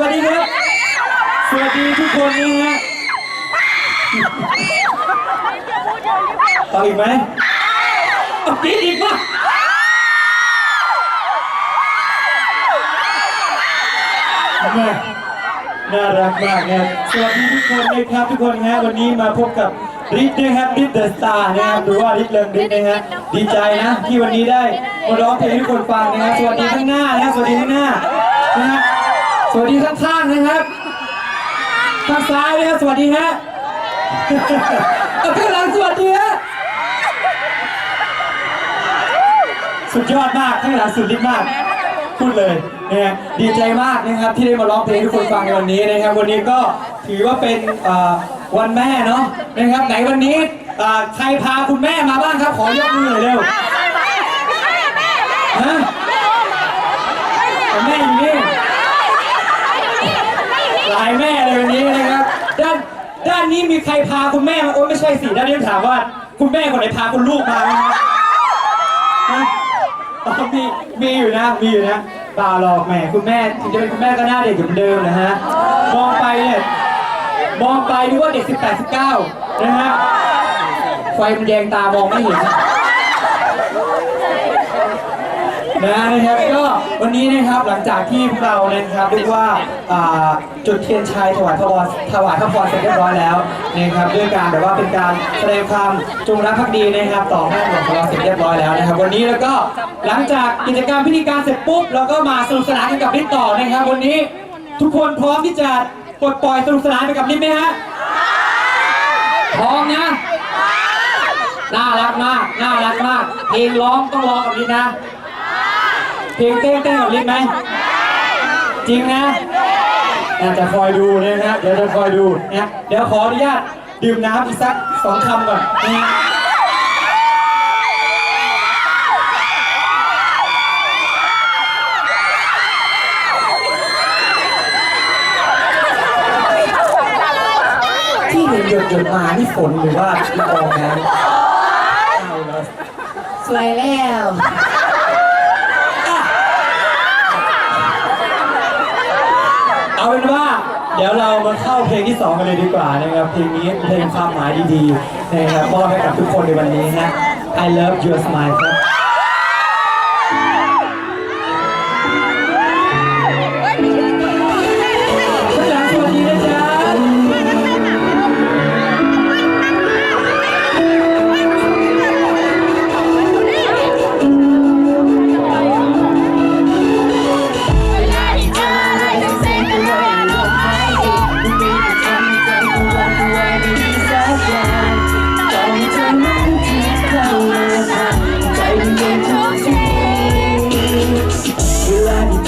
วัสดีครับ สวัสดีทุกคนนะฮะต่ออีกไหมเอากรีดอีกป่ะแม่น่ารักมากนะครับสวัสดีทุกคนนะครับทุกคนฮะวันนี้มาพบกับริทนะครับริทเดอะสตาร์นะครับหรือว่าริทเริงริทนะฮะดีใจนะที่วันนี้ได้มาร้องเพลงให้ทุกคนฟังนะครับสวัสดีข้างหน้านะครับสวัสดีข้างหน้านะฮะส วัสดีข้างๆนะครับทางซ้ายนะครับสวัสดีฮะข้างหลังสวัสดีฮะสุดยอดมากข้างหลังสุดฤทธิ์มากพูดเลยนะฮะดีใจมากนะครับที่ได้มาร้องเพลงให้ทุกคนฟังในวันนี้นะครับ วันนี้ก็ถือว่าเป็นวันแม่เนาะนะครับไหนวันนี้ใครพาคุณแม่มาบ้างครับ ขอยกมือหน่อยเร็วฮะแม่อยู่นี่ หลายแม่เลยวันนี้นะครับ ด้านด้านนี้มีใครพาคุณแม่มาโอ้ไม่ใช่สิด้านนี้ถามว่า คุณแม่คนไหนพาคุณลูกมาไหมครับฮะอ๋อมีมีอยู่นะ มีอยู่นะเปล่าหรอกแหมคุณแม่ถึงจะเป็นคุณแม่ก็หน้าเด็กเหมือนเดิมนะฮะมองไปเนี่ยมองไปดูว่าเด็ก18 19นะฮะไฟมันแยงตามองไม่เห็น นะครับก็วันนี้นะครับหลังจากที่พวกเราเนะครับเรียกว่าอ่าจุดเทียนชัยถวายพระพรถวายพระพรเสร็จเรียบร้อยแล้วนะครับด้วยการแบบว่าเป็นการแสดงความจงรักภักดีนะครับต่อแม่หลวงของเราเสร็จเรียบร้อยแล้วนะครับ วันนี้แล้วก็หลังจากกิจกรรมพิธีการเสร็จปุ๊บเราก็มาสนุกสนานกันกับนิดต่อนะครับ วันนี้ทุกคนพร้อมที่จะปลดปล่อยสนุกสนานไปกับนิดไหมฮะพร้อมนะน่ารักมาก น่ารักมาก เพลงร้องต้องร้องกับนิดนะ เพลงเต้นเต้นกับลิศไหมจริงนะอาจจะคอยดูเนะฮะเดี๋ยวจะคอยดูนะเดี๋ยวขออนุญาตดื่มน้ำอีกสักสองคำก่อนนะที่เห็นหยดหยดมานี่ฝนหรือว่าละอองน้ำสวยแล้ว เป็นว่าเดี๋ยวเรามาเข้าเพลงที่ 2 กันเลยดีกว่านะครับเพลงนี้เพลงความหมายดีๆนะครับมอบให้กับทุกคนในวันนี้นะ I love your smile ครับ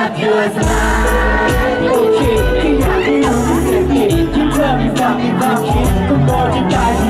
แค่อยากให้รู้สึกผิดที่เธอมีความมีความคิดก็บอกจะได้ทีละนิ